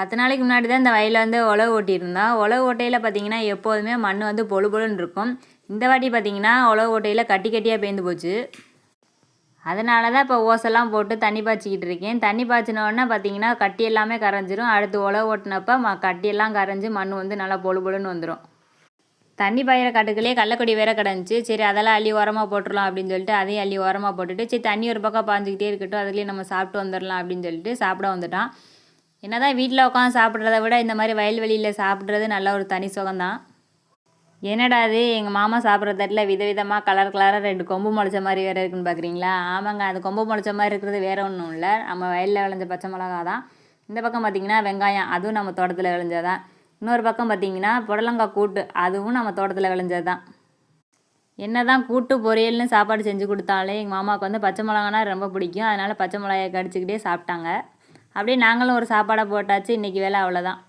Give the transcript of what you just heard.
பத்து நாளைக்கு முன்னாடி தான் இந்த வயலில் வந்து உழவு ஓட்டியிருந்தோம் உழவு ஓட்டையில் பார்த்தீங்கன்னா எப்போதுமே மண் வந்து பொழு பொழுன்னு இருக்கும். இந்த வாட்டி பார்த்தீங்கன்னா உழவு ஓட்டையில் கட்டி கட்டியாக பேந்து போச்சு. அதனால தான் இப்போ ஓசெல்லாம் போட்டு தண்ணி பாய்ச்சிக்கிட்டு இருக்கேன். தண்ணி பாய்ச்சினோடனே பார்த்தீங்கன்னா கட்டி எல்லாமே கரைஞ்சிரும். அடுத்து உழவு ஓட்டினப்போ ம கட்டியெல்லாம் கரைஞ்சி மண் வந்து நல்லா பொழு பொழுன்னு வந்துடும் தண்ணி பாயிற காட்டுக்குள்ளேயே கள்ளக்கொடி வேற கிடந்துச்சு. சரி அதெல்லாம் அள்ளி உரமாக போட்டுடலாம் அப்படின்னு சொல்லிட்டு அதையும் அள்ளி உரமாக போட்டுட்டு சரி தண்ணி ஒரு பக்கம் பாஞ்சிக்கிட்டே இருக்கட்டும் அதுலேயே நம்ம சாப்பிட்டு வந்துடலாம் அப்படின்னு சொல்லிட்டு சாப்பிட வந்துட்டான். என்னதான் வீட்டில் உட்காந்து சாப்பிட்றத விட இந்த மாதிரி வயல்வெளியில் சாப்பிட்றது நல்ல ஒரு தனி சுகம்தான். என்னடா அது எங்கள் மாமா சாப்பிட்ற தட்டில் விதவிதமாக கலர் கலராக ரெண்டு கொம்பு முளைச்ச மாதிரி வேறு இருக்குன்னு பார்க்குறீங்களா ஆமாங்க அது கொம்பு முளைச்ச மாதிரி இருக்கிறது வேறு ஒன்றும் இல்லை. நம்ம வயலில் விளைஞ்ச பச்சை மிளகா தான் இந்த பக்கம் பார்த்திங்கன்னா வெங்காயம் அதுவும் நம்ம தோட்டத்தில் விளைஞ்சதான் இன்னொரு பக்கம் பார்த்திங்கன்னா புடலங்காய் கூட்டு அதுவும் நம்ம தோட்டத்தில் விளைஞ்சது தான் என்ன தான் கூட்டு பொரியல்னு சாப்பாடு செஞ்சு கொடுத்தாலே எங்கள் மாமாவுக்கு வந்து பச்சை மிளகானா ரொம்ப பிடிக்கும். அதனால் பச்சை மிளகாயை கடிச்சிக்கிட்டே சாப்பிட்டாங்க. அப்படியே நாங்களும் ஒரு சாப்பாடை போட்டாச்சு இன்றைக்கி வேலை அவ்வளோதான்